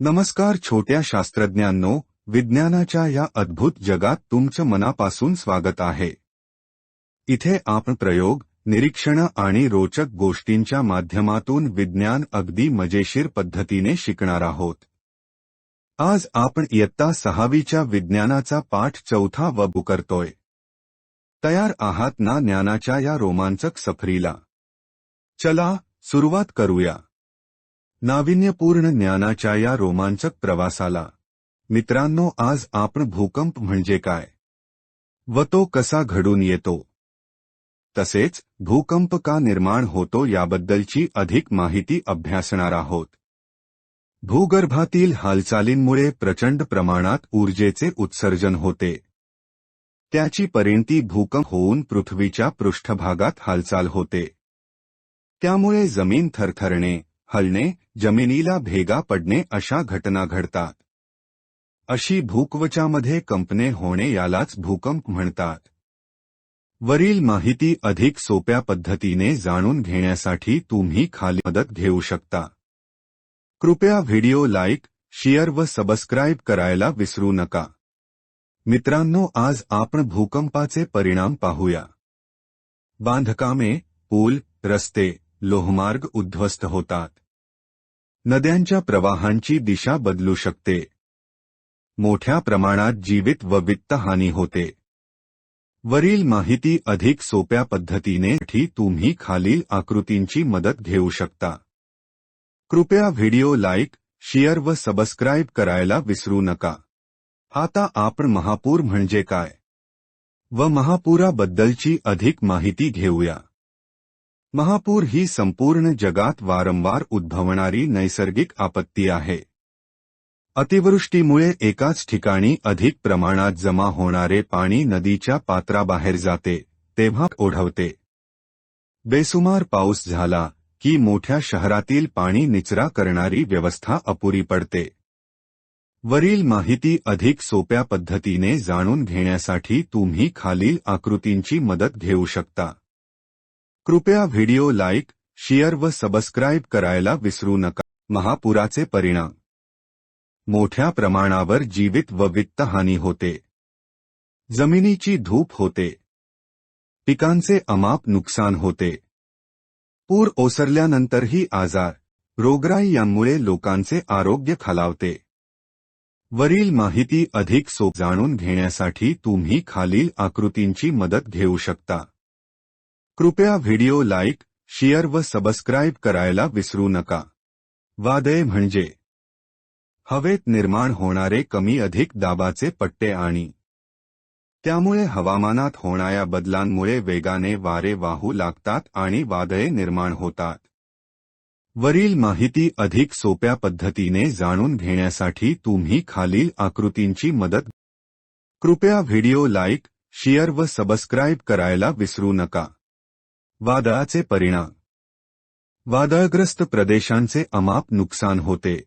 नमस्कार छोट्या शास्त्रज्ञांनो विज्ञानाच्या या अद्भुत जगात तुमचं मनापासून स्वागत आहे. इथे आपण प्रयोग निरीक्षण आणि रोचक गोष्टींच्या माध्यमातून विज्ञान अगदी मजेशीर पद्धतीने शिकणार आहोत. आज आपण इयत्ता सहावीच्या विज्ञानाचा पाठ चौथा व करतोय. तयार आहात ना ज्ञानाच्या या रोमांचक सफरीला. चला सुरुवात करूया. नाविन्यपूर्ण ज्ञानाच्या या रोमांचक प्रवासाला. मित्रांनो आज आपण भूकंप म्हणजे काय? व तो कसा घडून येतो? तसेच भूकंप का निर्माण होतो याबद्दलची अधिक माहिती अभ्यासणार आहोत. भूगर्भातील हालचालींमुळे प्रचंड प्रमाणात ऊर्जेचे उत्सर्जन होते. त्याची परिणती भूकंप होऊन पृथ्वीच्या पृष्ठभागात हालचाल होते. त्यामुळे जमीन थरथरणे हलणे जमिनीला भेगा पडणे अशा घटना घडतात. अशी भूकवचामध्ये कंपने होणे यालाच भूकंप म्हणतात. वरील माहिती अधिक सोप्या पद्धतीने जाणून घेण्यासाठी तुम्ही खाली मदत घेऊ शकता. कृपया व्हिडिओ लाईक शेअर व सबस्क्राईब करायला विसरू नका. मित्रांनो आज आपण भूकंपाचे परिणाम पाहूया. बांधकामे पूल रस्ते. लोहमार्ग उद्ध्वस्त होतात. नद्यांच्या प्रवाहांची दिशा बदलू शकते. मोठ्या प्रमाणात जीवित व वित्तहानी होते. वरील माहिती अधिक सोप्या पद्धतीने तुम्ही खालील आकृतींची मदत घेऊ शकता. कृपया व्हिडिओ लाईक शेअर व सबस्क्राईब करायला विसरू नका. आता आपण महापूर म्हणजे काय? व महापुराबद्दलची अधिक माहिती घेऊया. महापूर ही संपूर्ण जगात वारंवार उद्भवणारी नैसर्गिक आपत्ती आहे. अतिवृष्टीमुळे एकाच ठिकाणी अधिक प्रमाणात जमा होणारे पाणी नदीच्या पात्राबाहेर जाते तेव्हा ओढवते. बेसुमार पाऊस झाला की मोठ्या शहरातील पाणी निचरा करणारी व्यवस्था अपुरी पडते. वरील माहिती अधिक सोप्या पद्धतीने जाणून घेण्यासाठी तुम्ही खालील आकृतींची मदत घेऊ शकता. कृपया व्हिडिओ लाईक शेअर व सबस्क्राईब करायला विसरू नका. महापुराचे परिणाम. मोठ्या प्रमाणावर जीवित व वित्तहानी होते. जमिनीची धूप होते. पिकांचे अमाप नुकसान होते. पूर ओसरल्यानंतरही आजार रोगराई यामुळे लोकांचे आरोग्य खालावते. वरील माहिती अधिक सोप जाणून घेण्यासाठी तुम्ही खालील आकृतींची मदत घेऊ शकता. कृपया व्हिडिओ लाईक शेअर व सबस्क्राईब करायला विसरू नका. वादळे म्हणजे हवेत निर्माण होणारे कमी अधिक दाबाचे पट्टे आणि त्यामुळे हवामानात होणाऱ्या बदलांमुळे वेगाने वारे वाहू लागतात आणि वादळे निर्माण होतात. वरील माहिती अधिक सोप्या पद्धतीने जाणून घेण्यासाठी तुम्ही खालील आकृतींची मदत कृपया व्हिडिओ लाईक शेअर व सबस्क्राईब करायला विसरू नका. वादळाचे परिणाम. वादळग्रस्त प्रदेशांचे अमाप नुकसान होते.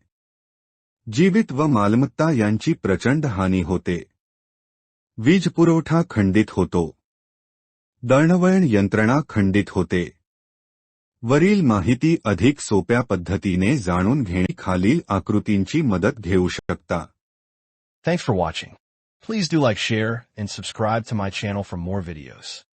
जीवित व मालमत्ता यांची प्रचंड हानी होते. वीज पुरवठा खंडित होतो. दळणवळण यंत्रणा खंडित होते. वरील माहिती अधिक सोप्या पद्धतीने जाणून घेणे खालील आकृतींची मदत घेऊ शकता. Thanks for watching please do like share and subscribe to my channel for more videos